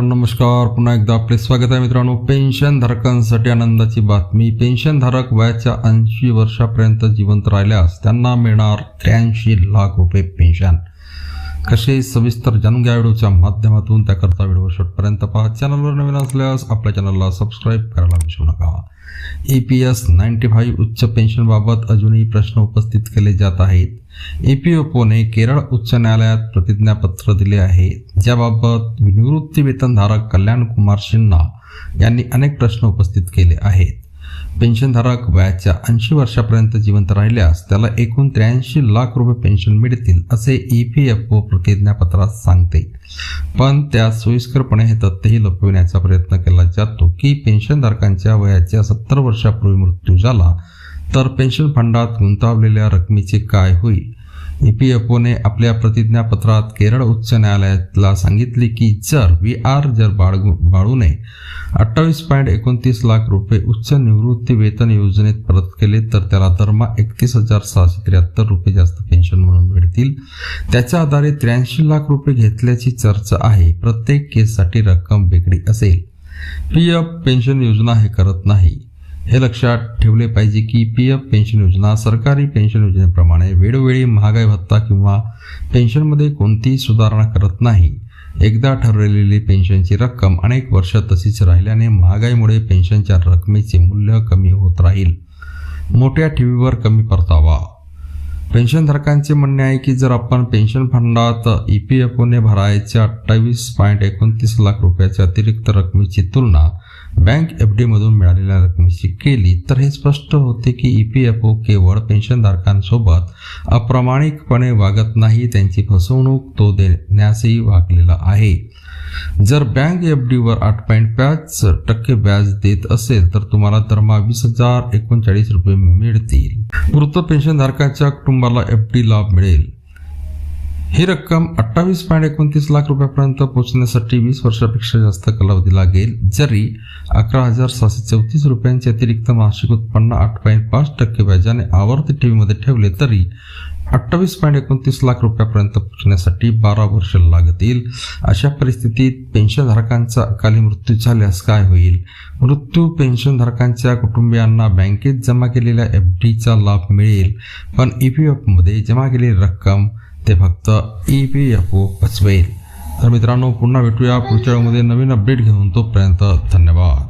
नमस्कार. पुन्हा एकदा आपले स्वागत आहे मित्रांनो. पेन्शन धारकांसाठी आनंदाची बातमी. पेन्शन धारक वयाच्या ऐंशी वर्षापर्यंत जिवंत राहिल्यास त्यांना मिळणार त्र्याऐंशी लाख रुपये पेन्शन. कसे सविस्तर जाणून घ्या व्हिडिओच्या माध्यमातून त्याकरता व्हिडिओ शेवटपर्यंत पहा. चॅनलवर नवीन असल्यास आपल्या चॅनलला सबस्क्राईब करायला विसरू नका. E P S ninety five उच्च पेन्शनबाबत अजूनही प्रश्न उपस्थित केले जात आहेत. ए पी ओने केरळ उच्च न्यायालयात प्रतिज्ञापत्र दिले आहे. ज्याबाबत निवृत्ती वेतनधारक कल्याण कुमार सिन्हा यांनी अनेक प्रश्न उपस्थित केले आहेत. पेन्शनधारक वयाच्या ऐंशी वर्षापर्यंत जिवंत राहिल्यास त्याला एकूण त्र्याऐंशी लाख रुपये पेन्शन मिळतील असे ई पी एफ ओ प्रतिज्ञापत्रात सांगते. पण त्यात सोयीस्करपणे हे तथ्यही लपविण्याचा प्रयत्न केला जातो की पेन्शनधारकांच्या वयाच्या सत्तर वर्षापूर्वी मृत्यू झाला तर पेन्शन फंडात गुंतवलेल्या रकमेचे काय होईल? ई पी एफ ओने आपल्या प्रतिज्ञापत्रात केरळ उच्च न्यायालयाला सांगितले की जर व्ही आर जर बाळगू बाळूने अठ्ठावीस पॉईंट एकोणतीस लाख रुपये उच्च निवृत्ती वेतन योजनेत परत केले तर त्याला दरमहा एकतीस हजार सहाशे त्र्याहत्तर रुपये जास्त पेन्शन म्हणून मिळतील. त्याच्या आधारे त्र्याऐंशी लाख रुपये घेतल्याची चर्चा आहे. प्रत्येक केससाठी रक्कम वेगळी असेल. पी एफ पेन्शन योजना हे करत नाही. हे लक्षात ठेवले पाहिजे की पी एफ पेन्शन योजना सरकारी पेन्शन योजनेप्रमाणे वेळोवेळी महागाई भत्ता किंवा पेन्शनमध्ये कोणतीही सुधारणा करत नाही. एकदा ठरवलेली पेन्शनची रक्कम अनेक वर्ष तशीच राहिल्याने महागाईमुळे पेन्शनच्या रकमेचे मूल्य कमी होत राहील. मोठ्या ठेवीवर कमी परतावा. पेन्शनधारकांचे म्हणणे आहे की जर आपण पेन्शन फंडात ई पी एफ ओने भरायच्या अठ्ठावीस पॉईंट एकोणतीस लाख रुपयाच्या अतिरिक्त रकमेची तुलना बँक एफ डीमधून मिळालेल्या रकमेची केली तर हे स्पष्ट होते की ई पी एफ ओ केवळ पेन्शनधारकांसोबत अप्रामाणिकपणे वागत नाही त्यांची फसवणूक तो देण्यासही वागलेला आहे. जर बँक एफ डीवर आठ पॉईंट पाच टक्के व्याज देत असेल तर तुम्हाला दरमहा वीस हजार एकोणचाळीस रुपये मिळतील. मृत पेन्शनधारकाच्या कुटुंबाला एफ डी लाभ मिळेल. ही रक्कम अठ्ठावीस पॉईंट एकोणतीस लाख रुपयापर्यंत पोहोचण्यासाठी वीस वर्षापेक्षा जास्त कालावधी लागेल जरी अकरा हजार सहाशे चौतीस रुपयांचे अतिरिक्त मासिक उत्पन्न आठ पॉईंट पाच टक्के व्याजाने आवर्ती ठेवीमध्ये ठेवले तरी अठ्ठावीस पॉईंट एकोणतीस लाख रुपयापर्यंत पोहोचण्यासाठी बारा वर्ष लागतील. अशा परिस्थितीत पेन्शनधारकांचा अकाली मृत्यू झाल्यास काय होईल? मृत्यू पेन्शनधारकांच्या कुटुंबियांना बँकेत जमा केलेल्या एफ डीचा लाभ मिळेल पण ई पी एफमध्ये जमा केलेली रक्कम ते फक्त ई पी एफ ओ पचवेल. तर मित्रांनो पुन्हा भेटूया पुढच्या वेळेमध्ये नवीन अपडेट घेऊन तोपर्यंत धन्यवाद.